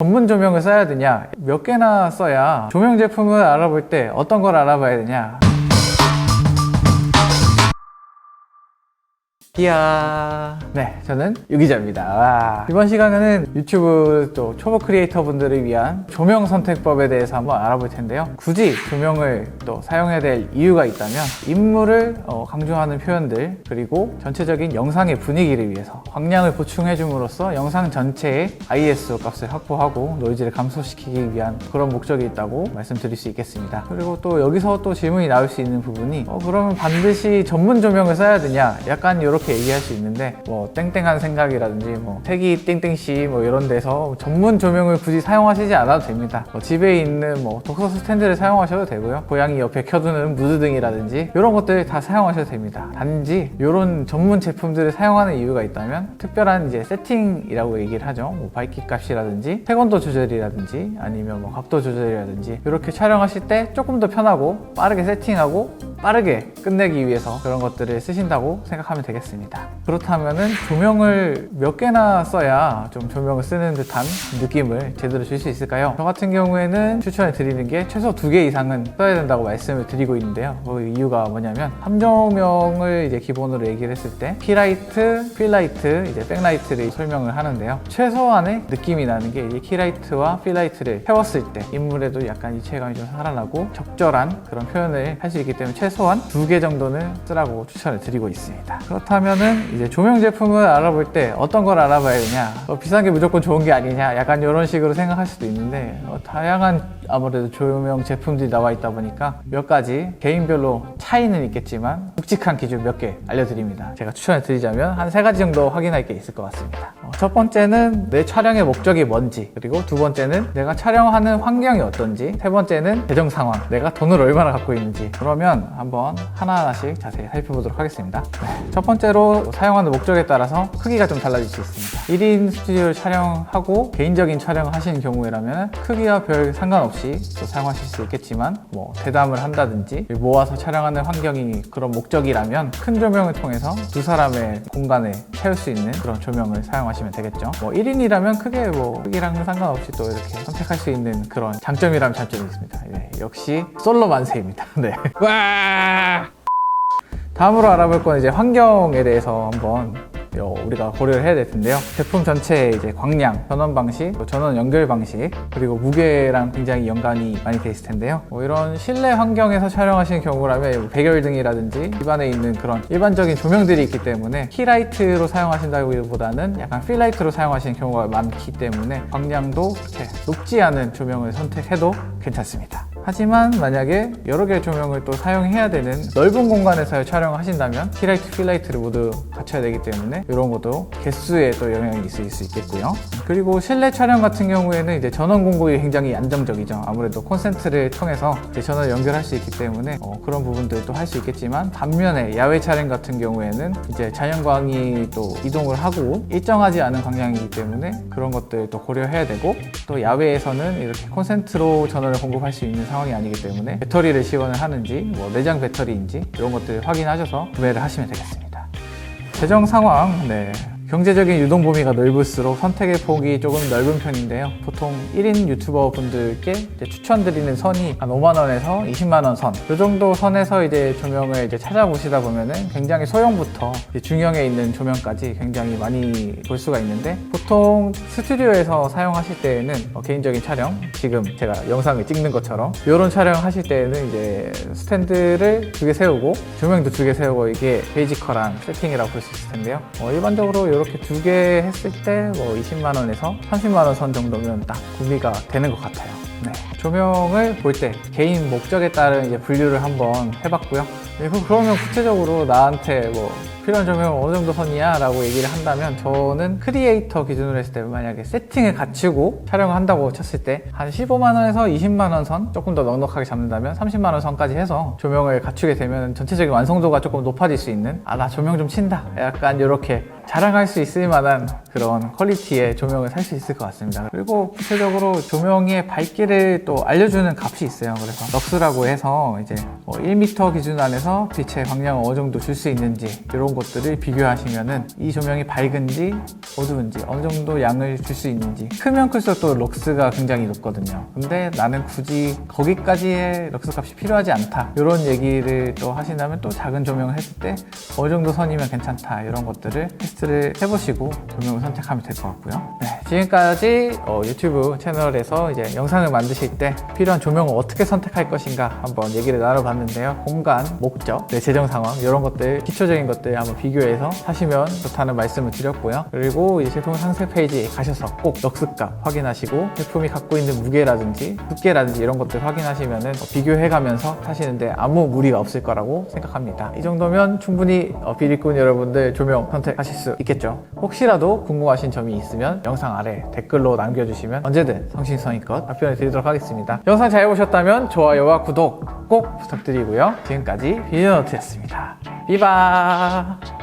전문 조명을 써야 되냐? 몇 개나 써야 조명 제품을 알아볼 때 어떤 걸 알아봐야 되냐? 이야. 네, 저는 유기자입니다. 와. 이번 시간에는 유튜브 또 초보 크리에이터 분들을 위한 조명 선택법에 대해서 한번 알아볼 텐데요. 굳이 조명을 또 사용해야 될 이유가 있다면 인물을 어, 강조하는 표현들 그리고 전체적인 영상의 분위기를 위해서 광량을 보충해 줌으로써 영상 전체의 ISO 값을 확보하고 노이즈를 감소시키기 위한 그런 목적이 있다고 말씀드릴 수 있겠습니다. 그리고 또 여기서 또 질문이 나올 수 있는 부분이 어, 그러면 반드시 전문 조명을 써야 되냐? 약간 이렇게 얘기할 수 있는데 뭐 땡땡한 생각이라든지 뭐 색이 땡땡씨 뭐 이런 데서 전문 조명을 굳이 사용하시지 않아도 됩니다. 뭐 집에 있는 뭐 독서 스탠드를 사용하셔도 되고요. 고양이 옆에 켜두는 무드등이라든지 이런 것들 다 사용하셔도 됩니다. 단지 이런 전문 제품들을 사용하는 이유가 있다면 특별한 이제 세팅이라고 얘기를 하죠. 뭐 밝기 값이라든지 태건도 조절이라든지 아니면 뭐 각도 조절이라든지 이렇게 촬영하실 때 조금 더 편하고 빠르게 세팅하고 빠르게 끝내기 위해서 그런 것들을 쓰신다고 생각하면 되겠습니다. 그렇다면은 조명을 몇 개나 써야 좀 조명을 쓰는 듯한 느낌을 제대로 줄 수 있을까요? 저 같은 경우에는 추천해 드리는 게 최소 두 개 이상은 써야 된다고 말씀을 드리고 있는데요. 그 이유가 뭐냐면 함조명을 이제 기본으로 얘기를 했을 때 키라이트, 필라이트, 이제 백라이트를 설명을 하는데요. 최소한의 느낌이 나는 게 이 키라이트와 필라이트를 태웠을 때 인물에도 약간 이체감이 좀 살아나고 적절한 그런 표현을 할 수 있기 때문에 최소한 두 개 정도는 쓰라고 추천을 드리고 있습니다. 그렇다 면은 이제 조명 제품을 알아볼 때 어떤 걸 알아봐야 되냐? 어, 비싼 게 무조건 좋은 게 아니냐? 약간 이런 식으로 생각할 수도 있는데 어, 다양한 아무래도 조명 제품들이 나와 있다 보니까 몇 가지 개인별로 차이는 있겠지만 묵직한 기준 몇 개 알려드립니다. 제가 추천을 드리자면 한 세 가지 정도 확인할 게 있을 것 같습니다. 어, 첫 번째는 내 촬영의 목적이 뭔지 그리고 두 번째는 내가 촬영하는 환경이 어떤지 세 번째는 재정 상황 내가 돈을 얼마나 갖고 있는지 그러면 한번 하나하나씩 자세히 살펴보도록 하겠습니다. 네, 첫 번째로 사용하는 목적에 따라서 크기가 좀 달라질 수 있습니다. 1인 스튜디오를 촬영하고 개인적인 촬영을 하시는 경우라면 크기와 별 상관없이 또 사용하실 수 있겠지만 뭐 대담을 한다든지 모아서 촬영하는 환경이 그런 목적이라면 큰 조명을 통해서 두 사람의 공간을 채울 수 있는 그런 조명을 사용하시면 되겠죠. 뭐 1인이라면 크게 뭐 크기랑 상관없이 또 이렇게 선택할 수 있는 그런 장점이라면 장점이 있습니다. 네, 역시 솔로 만세입니다. 네. 다음으로 알아볼 건 이제 환경에 대해서 한번 어, 우리가 고려를 해야 될 텐데요. 제품 전체의 이제 광량, 전원 방식, 또 전원 연결 방식, 그리고 무게랑 굉장히 연관이 많이 돼 있을 텐데요. 뭐 이런 실내 환경에서 촬영하시는 경우라면 뭐 배열등이라든지 집안에 있는 그런 일반적인 조명들이 있기 때문에 키라이트로 사용하신다기보다는 약간 필라이트로 사용하시는 경우가 많기 때문에 광량도 높지 않은 조명을 선택해도 괜찮습니다. 하지만 만약에 여러 개의 조명을 또 사용해야 되는 넓은 공간에서 촬영을 하신다면 키라이트, 필라이트를 모두 갖춰야 되기 때문에 이런 것도 개수에 또 영향이 있을 수 있겠고요. 그리고 실내 촬영 같은 경우에는 이제 전원 공급이 굉장히 안정적이죠. 아무래도 콘센트를 통해서 이제 전원을 연결할 수 있기 때문에 어, 그런 부분들도 할 수 있겠지만 반면에 야외 촬영 같은 경우에는 이제 자연광이 또 이동을 하고 일정하지 않은 광량이기 때문에 그런 것들 또 고려해야 되고 또 야외에서는 이렇게 콘센트로 전원을 공급할 수 있는 상황 이 아니기 때문에 배터리를 지원을 하는지 뭐 내장 배터리인지 이런 것들 확인하셔서 구매를 하시면 되겠습니다. 재정 상황, 네. 경제적인 유동 범위가 넓을수록 선택의 폭이 조금 넓은 편인데요. 보통 1인 유튜버 분들께 추천드리는 선이 한 5만 원에서 20만 원 선. 이 정도 선에서 이제 조명을 이제 찾아보시다 보면은 굉장히 소형부터 중형에 있는 조명까지 굉장히 많이 볼 수가 있는데 보통 스튜디오에서 사용하실 때에는 어, 개인적인 촬영, 지금 제가 영상을 찍는 것처럼 이런 촬영 하실 때에는 이제 스탠드를 두 개 세우고 조명도 두 개 세우고 이게 베이지컬한 세팅이라고 볼 수 있을 텐데요. 어, 일반적으로 이렇게 두 개 했을 때 뭐 20만 원에서 30만 원 선 정도면 딱 구비가 되는 것 같아요. 네. 조명을 볼 때 개인 목적에 따른 이제 분류를 한번 해봤고요. 네, 그러면 구체적으로 나한테 뭐 필요한 조명 어느 정도 선이야? 라고 얘기를 한다면 저는 크리에이터 기준으로 했을 때 만약에 세팅을 갖추고 촬영을 한다고 쳤을 때 한 15만 원에서 20만 원 선 조금 더 넉넉하게 잡는다면 30만 원 선까지 해서 조명을 갖추게 되면 전체적인 완성도가 조금 높아질 수 있는 아 나 조명 좀 친다 약간 이렇게 자랑할 수 있을 만한 그런 퀄리티의 조명을 살 수 있을 것 같습니다. 그리고 구체적으로 조명의 밝기를 또 알려주는 값이 있어요. 그래서 럭스라고 해서 이제 뭐 1m 기준 안에서 빛의 광량을 어느 정도 줄 수 있는지 이런 것들을 비교하시면은 이 조명이 밝은지 어두운지 어느 정도 양을 줄 수 있는지 크면 클수록 또 럭스가 굉장히 높거든요. 근데 나는 굳이 거기까지의 럭스 값이 필요하지 않다. 이런 얘기를 또 하신다면 또 작은 조명을 했을 때 어느 정도 선이면 괜찮다. 이런 것들을 테스트를 해보시고 조명을 선택하면 될 것 같고요. 네, 지금까지 어, 유튜브 채널에서 이제 영상을 만드실 때 필요한 조명을 어떻게 선택할 것인가 한번 얘기를 나눠봤는데요. 공간, 목적, 내 재정 상황 이런 것들 기초적인 것들 한번 비교해서 사시면 좋다는 말씀을 드렸고요. 그리고 이 제품 상세 페이지에 가셔서 꼭 럭스값 확인하시고 제품이 갖고 있는 무게라든지 두께라든지 이런 것들 확인하시면은 어, 비교해가면서 사시는데 아무 무리가 없을 거라고 생각합니다. 이 정도면 충분히 어, 비리꾼 여러분들 조명 선택하실 수 있겠죠. 혹시라도 궁금하신 점이 있으면 영상 아래 댓글로 남겨주시면 언제든 성심성의껏 답변을 드리도록 하겠습니다. 영상 잘 보셨다면 좋아요와 구독 꼭 부탁드리고요. 지금까지 비디오노트였습니다. 비바!